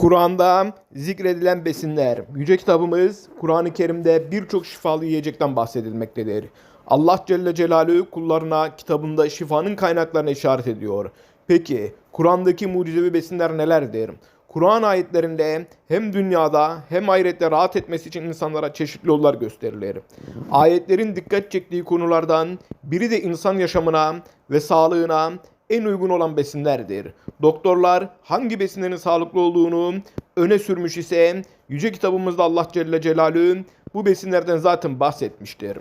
Kur'an'da zikredilen besinler. Yüce kitabımız Kur'an-ı Kerim'de birçok şifalı yiyecekten bahsedilmektedir. Allah Celle Celaluhu kullarına kitabında şifanın kaynaklarını işaret ediyor. Peki Kur'an'daki mucizevi besinler nelerdir? Kur'an ayetlerinde hem dünyada hem ahirette rahat etmesi için insanlara çeşitli yollar gösterilir. Ayetlerin dikkat çektiği konulardan biri de insan yaşamına ve sağlığına en uygun olan besinlerdir. Doktorlar hangi besinlerin sağlıklı olduğunu öne sürmüş ise yüce kitabımızda Allah Celle Celaluhu bu besinlerden zaten bahsetmiştir.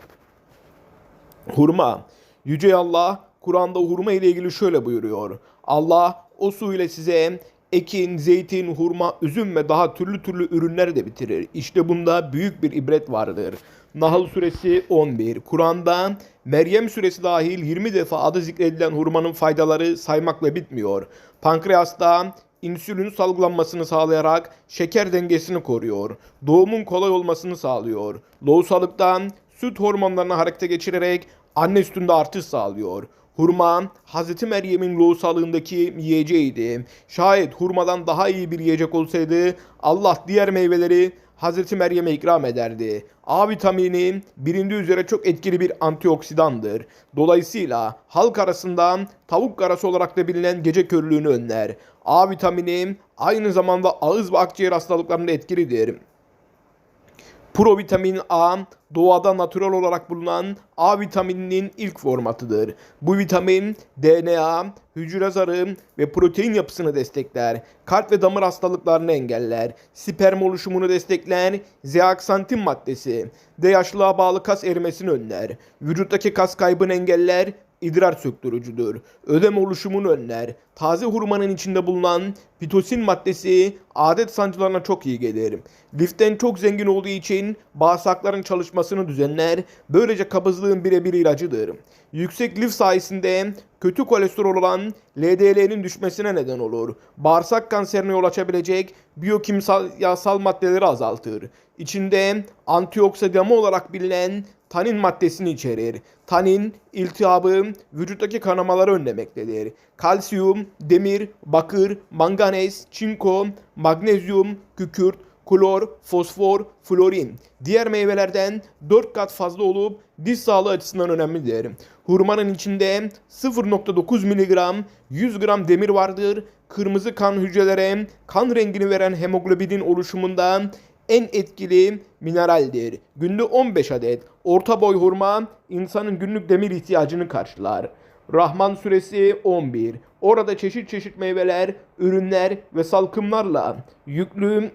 Hurma. Yüce Allah Kur'an'da hurma ile ilgili şöyle buyuruyor. Allah o su ile size ekin, zeytin, hurma, üzüm ve daha türlü türlü ürünler de bitirir. İşte bunda büyük bir ibret vardır. Nahl suresi 11. Kur'an'da Meryem suresi dahil 20 defa adı zikredilen hurmanın faydaları saymakla bitmiyor. Pankreasta insülin salgılanmasını sağlayarak şeker dengesini koruyor. Doğumun kolay olmasını sağlıyor. Lohusalıktan süt hormonlarını harekete geçirerek anne sütünde artış sağlıyor. Hurma Hazreti Meryem'in lohusalığındaki yiyeceğiydi. Şayet hurmadan daha iyi bir yiyecek olsaydı Allah diğer meyveleri Hazreti Meryem'e ikram ederdi. A vitamini bilindiği üzere çok etkili bir antioksidandır. Dolayısıyla halk arasında tavuk karası olarak da bilinen gece körlüğünü önler. A vitamini aynı zamanda ağız ve akciğer hastalıklarında etkilidir. Provitamin A doğada natürel olarak bulunan A vitamininin ilk formatıdır. Bu vitamin DNA, hücre zarı ve protein yapısını destekler. Kalp ve damar hastalıklarını engeller. Sperm oluşumunu destekler. Zeaksantin maddesi de yaşlılığa bağlı kas erimesini önler. Vücuttaki kas kaybını engeller idrar söktürücüdür. Ödem oluşumunu önler. Taze hurmanın içinde bulunan pitosin maddesi adet sancılarına çok iyi gelir. Liften çok zengin olduğu için bağırsakların çalışmasını düzenler. Böylece kabızlığın birebir ilacıdır. Yüksek lif sayesinde kötü kolesterol olan LDL'nin düşmesine neden olur. Bağırsak kanserine yol açabilecek biyokimyasal maddeleri azaltır. İçinde antioksidanı olarak bilinen tanin maddesini içerir. Tanin, iltihabı, vücuttaki kanamaları önlemektedir. Kalsiyum, demir, bakır, manganez, çinko, magnezyum, kükürt, klor, fosfor, florin diğer meyvelerden 4 kat fazla olup diş sağlığı açısından önemlidir. Hurmanın içinde 0.9 mg 100 gram demir vardır. Kırmızı kan hücrelere kan rengini veren hemoglobinin oluşumunda en etkili mineraldir. Günde 15 adet orta boy hurma insanın günlük demir ihtiyacını karşılar. Rahman suresi 11. Orada çeşit çeşit meyveler, ürünler ve salkımlarla yüklü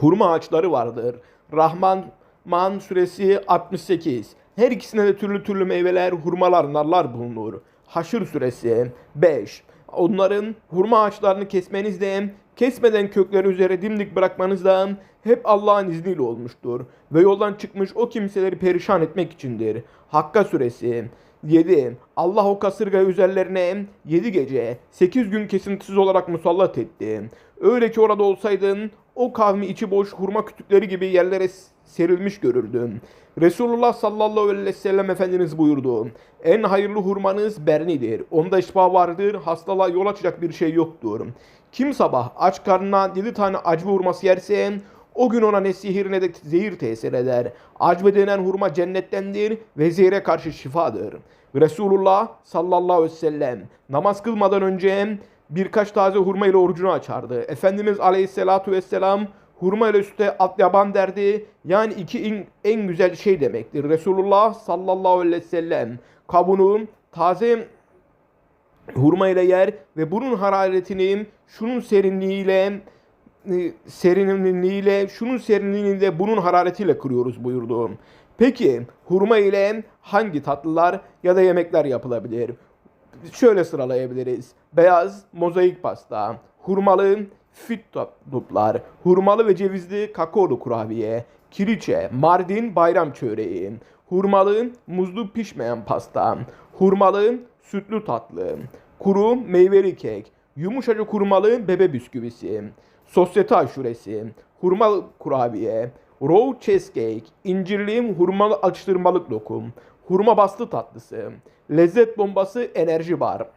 hurma ağaçları vardır. Rahman Man suresi 68. Her ikisine de türlü türlü meyveler, hurmalar, narlar bulunur. Haşr suresi 5. Onların hurma ağaçlarını kesmenizde, kesmeden kökleri üzere dimdik bırakmanızda hep Allah'ın izniyle olmuştur. Ve yoldan çıkmış o kimseleri perişan etmek içindir. Hakka suresi 7. Allah o kasırga üzerlerine 7 gece 8 gün kesintisiz olarak musallat etti. Öyle ki orada olsaydın o kavmi içi boş hurma kütükleri gibi yerlere serilmiş görürdün. Resulullah sallallahu aleyhi ve sellem Efendimiz buyurdu. En hayırlı hurmanız bernidir. Onda şifa vardır, hastalığa yol açacak bir şey yoktur. Kim sabah aç karnına 7 tane acı hurması yerse o gün ona ne sihir ne de zehir tesir eder. Acbe denen hurma cennettendir ve zehire karşı şifadır. Resulullah sallallahu aleyhi ve sellem namaz kılmadan önce birkaç taze hurma ile orucunu açardı. Efendimiz aleyhissalatu vesselam hurma ile süte at yaban derdi. Yani iki en, en güzel şey demektir. Resulullah sallallahu aleyhi ve sellem kabuğunu taze hurma ile yer ve bunun hararetini şunun serinliğiyle e, serinliğiyle şunun serinliğini de bunun hararetiyle kırıyoruz buyurdu. Peki hurma ile hangi tatlılar ya da yemekler yapılabilir? Şöyle sıralayabiliriz. Beyaz mozaik pasta, hurmalı fit duplar, hurmalı ve cevizli kakaolu kurabiye, kiliçe, mardin bayram çöreği, hurmalı muzlu pişmeyen pasta, hurmalı sütlü tatlı, kuru meyveli kek, yumuşacık hurmalı bebe bisküvisi, sosyete aşuresi, hurma kurabiye, raw cheesecake, incirli hurmalı atıştırmalık lokum, hurma bastı tatlısı, lezzet bombası enerji bar.